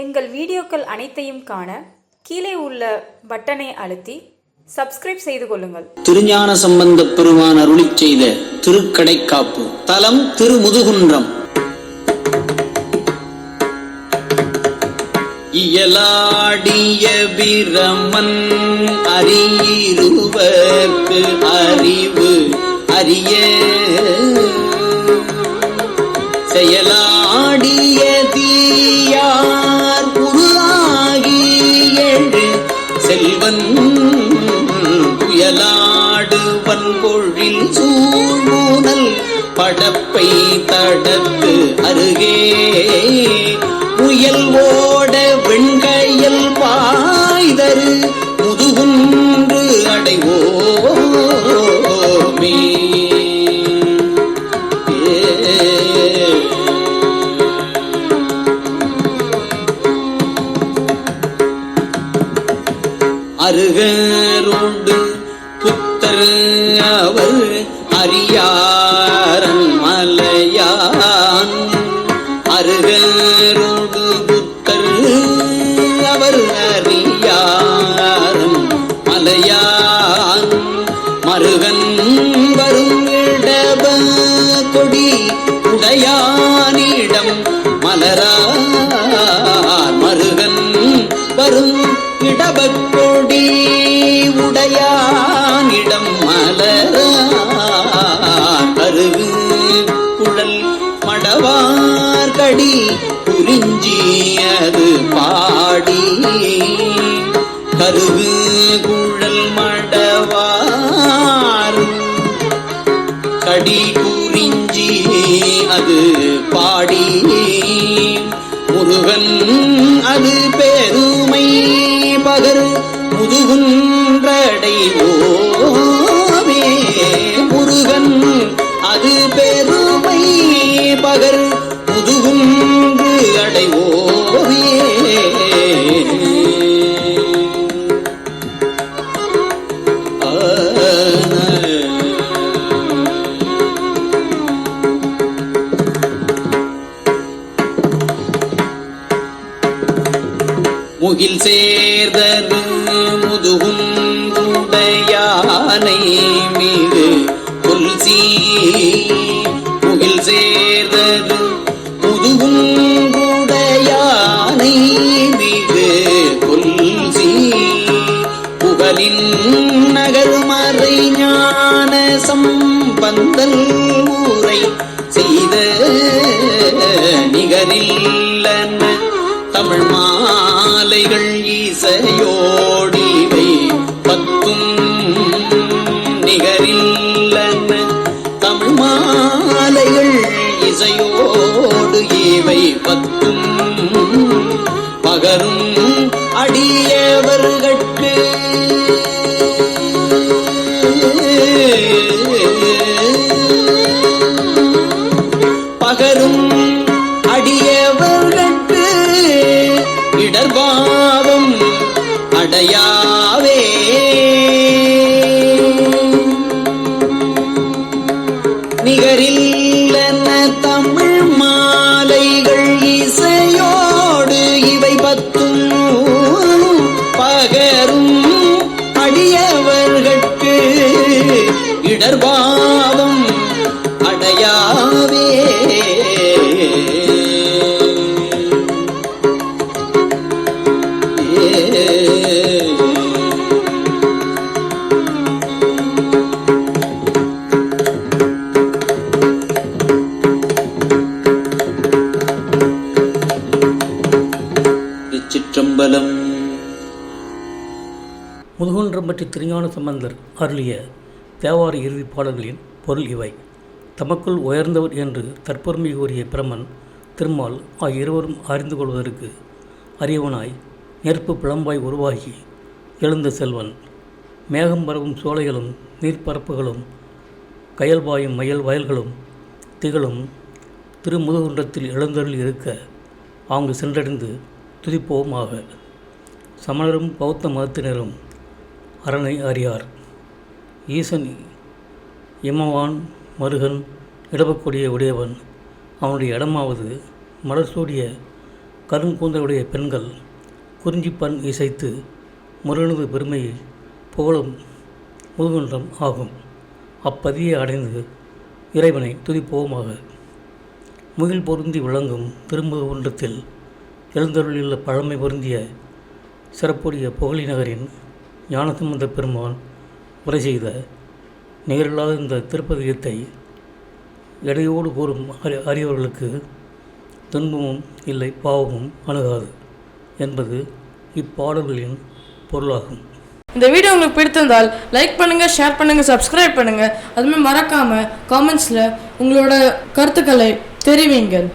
எங்கள் வீடியோக்கள் அனைத்தையும் காண கீழே உள்ள பட்டனை அழுத்தி சப்ஸ்கிரைப் செய்து கொள்ளுங்கள். திருஞான சம்பந்த பெருமான் அருளி செய்த திருக்கடைக்காப்பு. தலம் திருமுதுகுன்றம். இயலாடிய பிரமன் அறியிருவர்க்கு அறிவு அறிய. செயலா செல்வன் புயலாடுவன் பொழில் சூழ்நூனல் படப்பை தடத்து அருகே. முயல் ஓட புகரோடு புத்தர் அவர் அறியாரன் மலையான். அருகரோடு புத்தர் அவர் அறியாரன் மலையான். மருகன் வரும் இடப கொடி உடையானிடம் மலரா மடவார்கடி குறிஞ்சியது பாடி. கருவு குழல் மடவாறு கடி குறிஞ்சி அது பாடி. முருகன் அது பெருமை பகர் முதுகுன்றடைவோ முகில் சேர்தரு முதுகுண்டுடையானை மீது. கொல்சி முகில் சேர்தரு முதுகுண்டுடையானை மீது. கொல்சி புகழின் நகர்மறை ஞான சம்பந்தல் இசையோடிவை பத்தும் நிகரில்லன. தமிழ் மாலைகள் இசையோடு இவை பத்தும். பகரும் அடியவர் பத்தும் பகரும் அடியவர்கட்கு இடர்பாவம் முதுகுன்றம் பற்றி திருஞான சம்பந்தர் அருளிய தேவார இறுதிப் பாடல்களின் பொருள் இவை. தமக்குள் உயர்ந்தவர் என்று தற்பொருமை கூறிய பிரமன் திருமால் ஆகிய இருவரும் அறிந்து கொள்வதற்கு அரியவனாய் நெருப்பு பிளம்பாய் உருவாகி எழுந்த செல்வன். மேகம் பரவும் சோலைகளும் நீர்ப்பரப்புகளும் கயல்பாயும் மயல் வயல்களும் திகழும் திருமுதுகுன்றத்தில் எழுந்தருள் இருக்க அங்கு சென்றடைந்து துதிப்போமாக. சமணரும் பௌத்த மதத்தினரும் அரணை அறியார். ஈசன் இமவான் மருகன் இடபக்கூடிய உடையவன். அவனுடைய இடமாவது மலர்சூடிய கருங்கூந்தலுடைய பெண்கள் குறிஞ்சிப்பண் இசைத்து முருகனது பெருமையை புகழும் முதுகுன்றம் ஆகும். அப்பதியை அடைந்து இறைவனை துதிப்போமாக. முகில் பொருந்தி விளங்கும் திருமுககுன்றத்தில் எழுந்தருளில் பழமை பொருந்திய சிறப்புடைய புகழி நகரின் ஞானசம்பந்த பெருமான் உரை செய்த நிகரில்லாத இந்த திருப்பதிகத்தை எடையோடு கூறும் அறி அறியவர்களுக்கு துன்பமும் இல்லை பாவமும் அணுகாது என்பது இப்பாடல்களின் பொருளாகும். இந்த வீடியோ உங்களுக்கு பிடித்திருந்தால் லைக் பண்ணுங்கள் ஷேர் பண்ணுங்கள் சப்ஸ்கிரைப் பண்ணுங்கள் அதுமாதிரி மறக்காமல் காமெண்ட்ஸில் உங்களோட கருத்துக்களை தெரிவிங்கள்.